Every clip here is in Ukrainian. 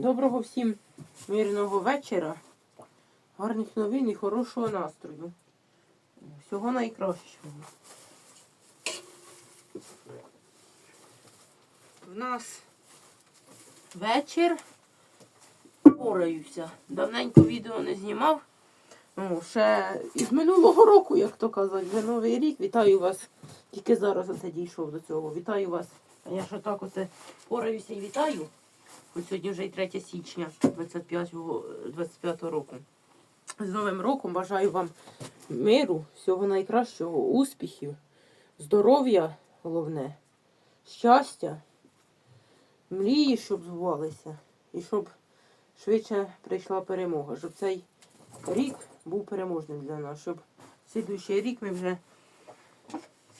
Доброго всім мирного вечора, гарних новин і хорошого настрою. Всього найкращого. В нас вечір. Пораюся. Давненько відео не знімав. Ну, ще із минулого року, як то казати, вже новий рік. Вітаю вас. Тільки зараз оце дійшов до цього. Вітаю вас. А я ж отак оце пораюся і вітаю. Ось сьогодні вже і 3 січня 25-го 25-го року. З Новим роком бажаю вам миру, всього найкращого, успіхів, здоров'я головне, щастя, мрії, щоб збувалися, і щоб швидше прийшла перемога, щоб цей рік був переможним для нас, щоб слідуючий рік ми вже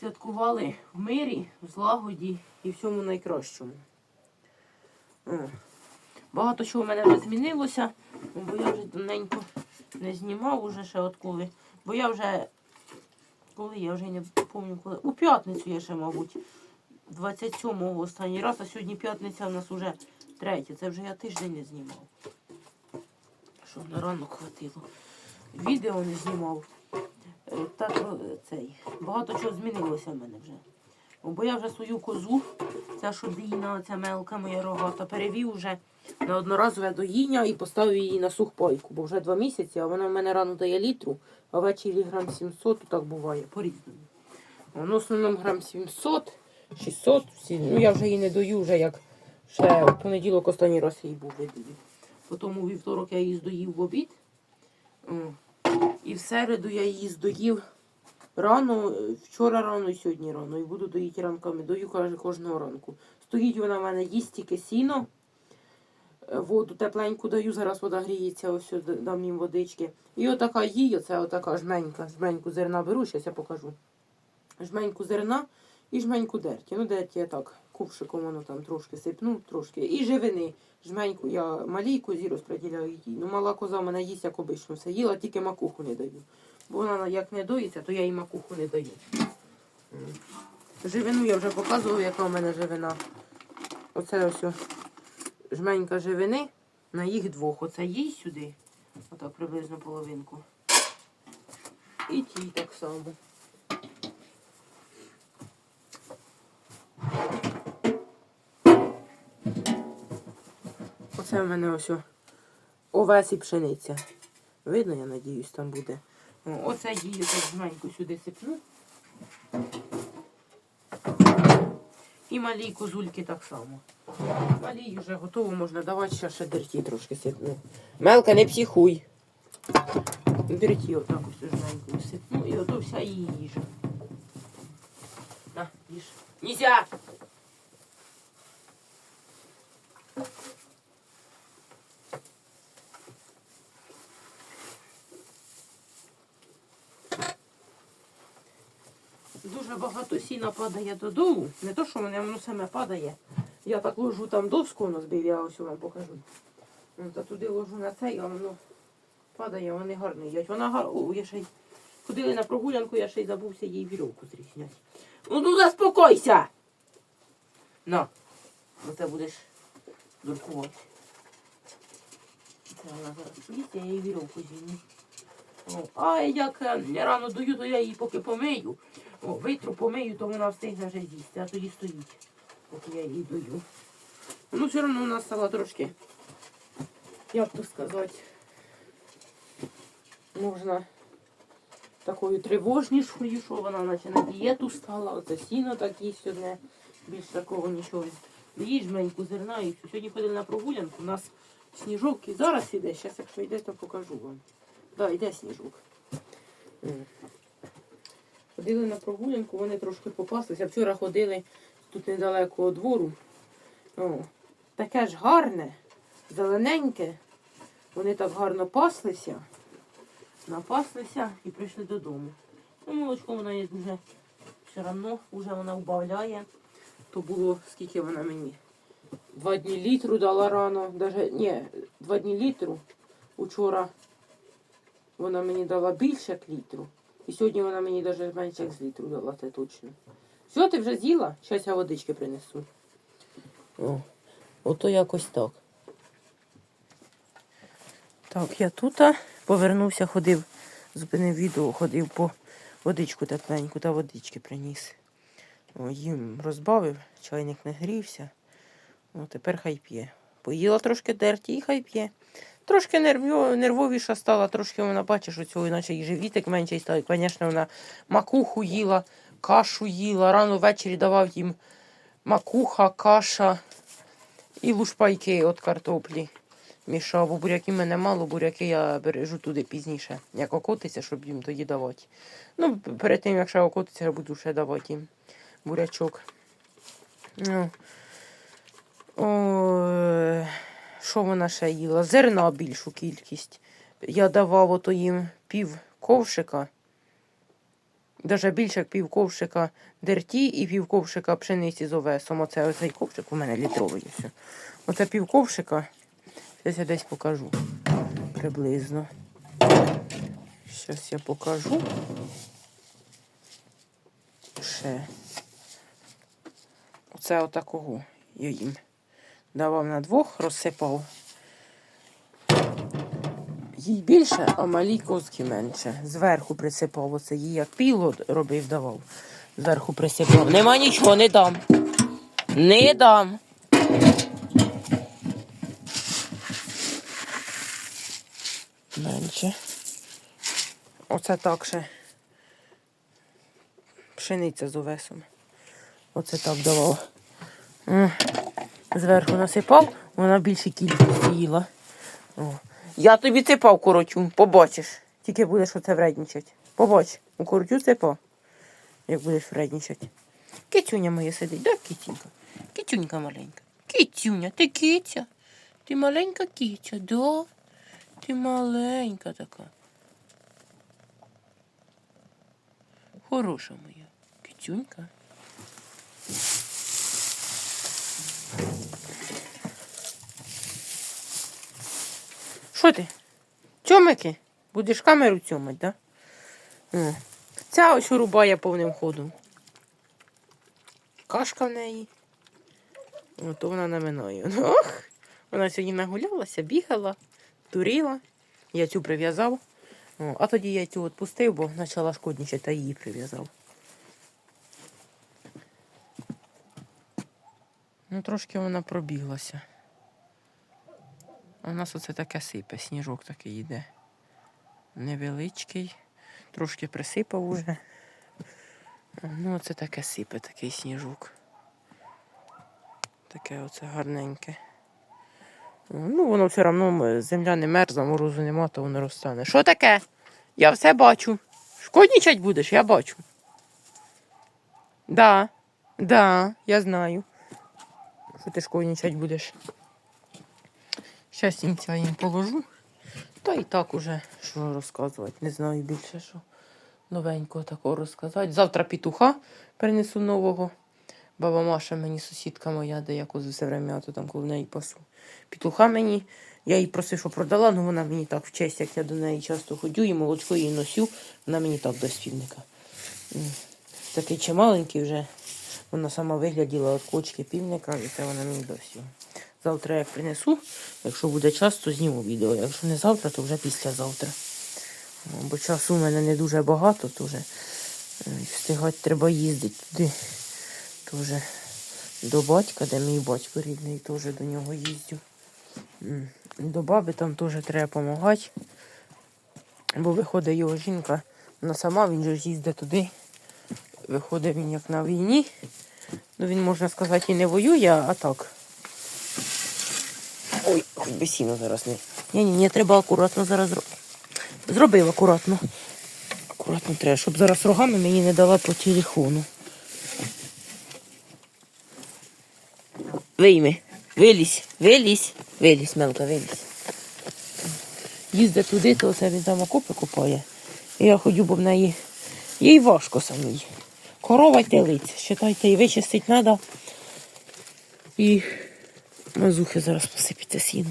святкували в мирі, в злагоді і всьому найкращому. Багато чого в мене вже змінилося, бо я вже давненько не знімав уже ще от коли. Бо я вже, коли я вже не пам'ятаю коли. У п'ятницю я ще, мабуть, 27-го останній раз, а сьогодні п'ятниця у нас вже третя. Це вже я тиждень не знімав. Щоб на ранок хватило. Відео не знімав. Е, Так, цей. Багато чого змінилося в мене вже. Бо я вже свою козу, ця що дійна, ця мелка моя рогата, перевів вже на одноразове доїння і поставив її на сухпайку, бо вже два місяці, а вона в мене рано дає літру, а ввечері грам 700, то так буває, по-різному. Ну, в основному грам 700, 600, всі. ну я вже її не дою, вже як ще в понеділок останній раз її був видію. Потім у вівторок я її здоїв в обід. І в середу я її здоїв рано, вчора рано і сьогодні рано. І буду доїти ранками. Дою каже кожного ранку. Стоїть вона в мене, їсть тільки сіно. Е, Воду тепленьку даю, зараз вода гріється, ось дам їм водички. І отака їй, оце отака жменька, жменьку зерна беру, зараз я покажу. Жменьку зерна і жменьку дерті. Ну, дерті я так, кувшиком воно там трошки сипну, трошки. І живини. Жменьку я малій козі розподіляю їй. Ну, мала коза в мене їсть, як обично все їла, тільки макуху не даю. Бо вона як не доїться, то я їй макуху не даю. Живину я вже показував, яка в мене живина. Оце ось жменька живини на їх двох. Оце їй сюди. Отак приблизно половинку. І тій так само. Оце в мене ось о, овес і пшениця. Видно, я надіюсь, там буде. О, оце її так жменьку сюди сипну. І малій козульки так само. Малій вже готово, можна давати ще ще дерті трошки сипну. Мелка, не психуй. Дерті отак ось жменьку сипну і ото вся її їжа. На, їж. Нізя! Дуже багато сіна падає додолу. Не то, що мене воно саме падає. Я так ложу там доску воно збив, я ось вам покажу. Ну, Та туди ложу на цей, а воно падає, вони гарно їдять. Вона гар... О, я ще й... Ходили на прогулянку, я ще й забувся їй вірьовку зрізняти. Ну ну заспокойся! На, ну ти будеш дуркувати. Це вона зараз їсть, я їй вірьовку зім'ю. А як е, рано даю, то я її поки помию. О, витру помию, то вона встигне вже з'їсти, а тоді стоїть, поки я її даю. Ну, все одно вона стала трошки, як то сказати, можна такою тривожнішою, що вона наче на дієту стала, оце сіно так одне, більш такого нічого. Їж жменьку зерна і. Сьогодні ходили на прогулянку, у нас сніжок і зараз іде, зараз якщо йде, то покажу вам. Да, йде сніжок. Ходили на прогулянку, вони трошки попаслися. Вчора ходили тут недалеко двору. О, таке ж гарне, зелененьке. Вони так гарно паслися, напаслися і прийшли додому. Ну, молочко вона є дуже все одно, вже вона вбавляє. То було, скільки вона мені? Два дні літру дала рано. Даже, ні, два дні літру. Учора вона мені дала більше як літру. І сьогодні вона мені навіть менше як з літру дала, це точно. Все, ти вже з'їла? Щас я водички принесу. О, ото якось так. Так, я тут повернувся, ходив, зупинив відео, ходив по водичку тепленьку та водички приніс. О, їм розбавив, чайник не грівся. О, тепер хай п'є. Поїла трошки дерті і хай п'є. Трошки нервовіша стала, трошки вона бачиш, що цього іначе і живітик менший став. І, звісно, вона макуху їла, кашу їла. Рано ввечері давав їм макуха, каша і лушпайки від картоплі. Мішав, бо буряків мене мало, буряки я бережу туди пізніше, як окотиться, щоб їм тоді давати. Ну, перед тим, як ще окотиться, я буду ще давати їм бурячок. Ну, о, що вона ще їла? Зерна більшу кількість. Я давав ото їм пів ковшика, навіть більше як пів ковшика дерті і пів ковшика пшениці з овесом. Оце оцей ковшик у мене літровий. Все. Оце пів ковшика. Зараз я десь покажу приблизно. Зараз я покажу. Ще. Оце отакого я їм давав на двох, розсипав. Їй більше, а малій козки менше. Зверху присипав оце їй як піло робив, давав. Зверху присипав. Нема нічого, не дам. Не дам. Менше. Оце так ще. Пшениця з овесом. Оце так давав. Зверху насипав, вона більше кількості їла. О. Я тобі ципав коротю, побачиш. Тільки будеш оце вредничати. Побач, у коротю ципав, як будеш вредничати. Кицюня моя сидить, да, кицюнька? Кицюнька маленька. Кицюня, ти киця? Ти маленька киця, да? Ти маленька така. Хороша моя. Кицюнька. Що ти? Чомики? Будеш камеру цьомать, да? О. Ця ось рубає повним ходом. Кашка в неї. Ото вона наминає. Ох! Вона сьогодні нагулялася, бігала, туріла. Я цю прив'язав. А тоді я цю відпустив, бо почала шкодничати, та її прив'язав. Ну, трошки вона пробіглася. У нас оце таке сипе, сніжок такий йде. Невеличкий. Трошки присипав уже. Ну, оце таке сипе, такий сніжок. Таке оце гарненьке. Ну, воно все одно земля не мерзла, морозу нема, то воно розтане. Що таке? Я все бачу. Шкоднічать будеш, я бачу. Да, да, я знаю. Що ти шкоднічать будеш. Щас сінця їм положу. Та і так уже що розказувати. Не знаю більше, що новенького такого розказати. Завтра петуха принесу нового. Баба Маша мені сусідка моя, де я козу все время то там коло неї пасу. Петуха мені, я їй просив, що продала, але вона мені так в честь, як я до неї часто ходю і молочко їй носю, вона мені так дасть півника. М. Такий чималенький вже. Вона сама вигляділа від кочки півника, і це вона мені його. Завтра як принесу, якщо буде час, то зніму відео. Якщо не завтра, то вже післязавтра. Бо часу в мене не дуже багато, то вже е, встигати треба їздити туди. Тоже до батька, де мій батько рідний, теж до нього їздю. До баби там теж треба допомагати. Бо виходить його жінка, вона сама, він же їздить туди. Виходить він як на війні. Ну він, можна сказати, і не воює, а так. Ой, хоч би сіно зараз не. Ні, ні, ні, треба акуратно зараз зробити. Зробив акуратно. Акуратно треба, щоб зараз рогами мені не дала по телефону. Вийми. Вилізь, вилізь, вилізь, мелка, вилізь. Їздить туди, то це він там окопи купає. І я ходю, бо в неї їй важко самій. Корова й телиця. Считайте, і вичистити треба. І мазухи зараз посипіться сіно.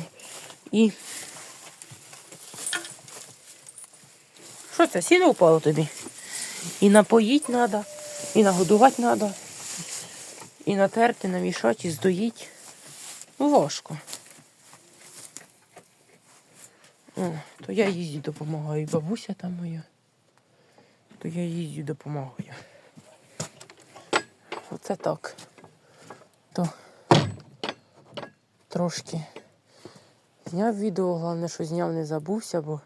І. Що це? Сіно впало тобі? І напоїть треба, і нагодувати треба. І натерти, намішати, і здоїть. Ну, важко. О, то я їздю допомагаю. і Бабуся там моя. То я їздю допомагаю. Оце так. То трошки зняв відео, головне, що зняв, не забувся, бо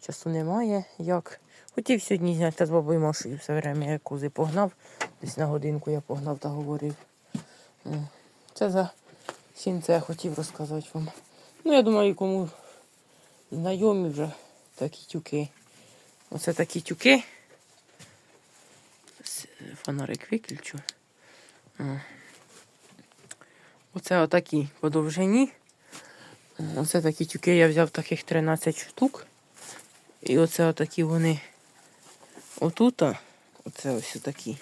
часу немає. Як. Хотів сьогодні зняти з бабою Машею все время, я кози погнав. Десь на годинку я погнав та говорив. Це за сінце я хотів розказати вам. Ну, я думаю, кому знайомі вже такі тюки. Оце такі тюки. Фонарик виключу. О. Оце отакі по довжині. Оце такі тюки я взяв таких 13 штук. І оце отакі вони отута. Оце ось такі.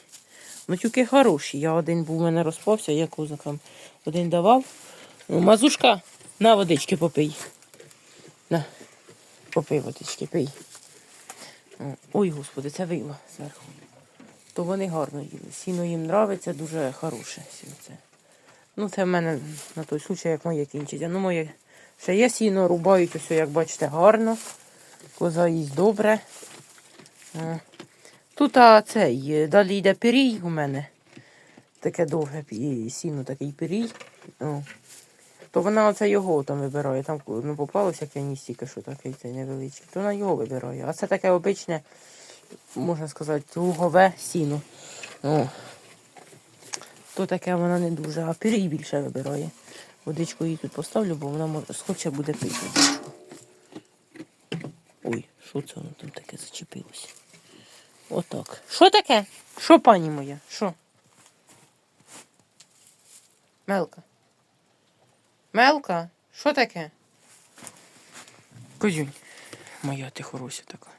Ну, тюки хороші. Я один був у мене розпався, я козакам один давав. Ну, Мазушка, на водички попий. На, попий водички, пий. Ой, господи, це вило зверху. То вони гарно їли. Сіно їм нравиться, дуже хороше сінце. Ну, це в мене на той случай, як моє кінчиться. Ну, моє ще є сіно, рубають усе, як бачите, гарно. Коза їсть добре. О. Тут а, цей, е, далі йде пирій у мене. Таке довге сіно, такий пирій. О. То вона оце його там вибирає. Там ну, попалося як я ніс тільки що такий цей невеличкий. То вона його вибирає. А це таке обичне, можна сказати, лугове сіно. О. То таке вона не дуже, а пирій більше вибирає. Водичку їй тут поставлю, бо вона може схоче буде пити. Ой, що це воно там таке зачепилося? Отак. Що таке? Що, пані моя? Що? Мелка. Мелка, що таке? Козюнь. Моя ти хороша така.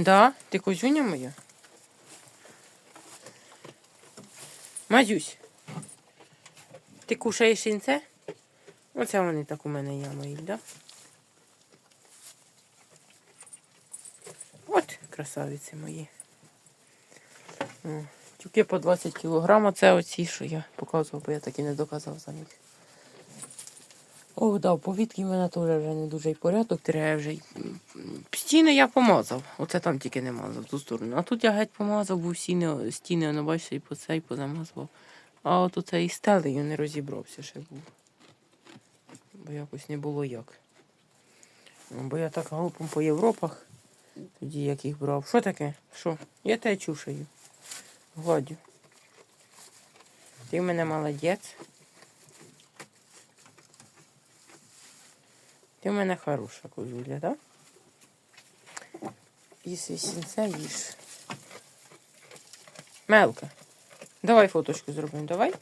Да? Ти козюня моя? Мазюсь. Ти кушаєш інце? Оце вони так у мене ямають, да? От, красавиці мої. О, Тюки по 20 кг. Це оці, що я показував, бо я так і не доказав за них. О, да, повітки в мене теж вже не дуже й порядок, треба вже й- стіни я помазав. Оце там тільки не мазав, ту сторону. А тут я геть помазав, був стіни, стіни, ну бачите, і по це, і позамазував. А от оце і стелею не розібрався ще був. Бо якось не було як. Ну, Бо я так галопом по Європах, тоді як їх брав. Що таке? Що? Я тебе чушаю. Гладю. Ти в мене молодець. Ти в мене хороша козуля, так? Їси сінце їж. Мелка. Давай фоточку зробимо, давай.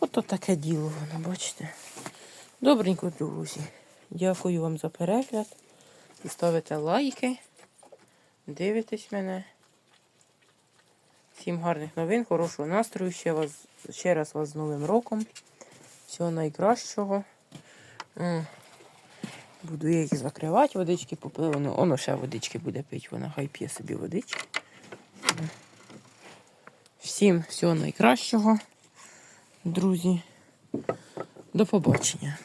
Ото таке діло воно, бачите. Добренько, друзі. Дякую вам за перегляд. Ставите лайки. Дивитесь мене. Всім гарних новин, хорошого настрою. Ще, вас, ще раз вас з Новим роком. Всього найкращого. Буду я їх закривати, водички попили. Ну, воно ще водички буде пити, вона хай п'є собі водички. Всім всього найкращого, друзі. До побачення.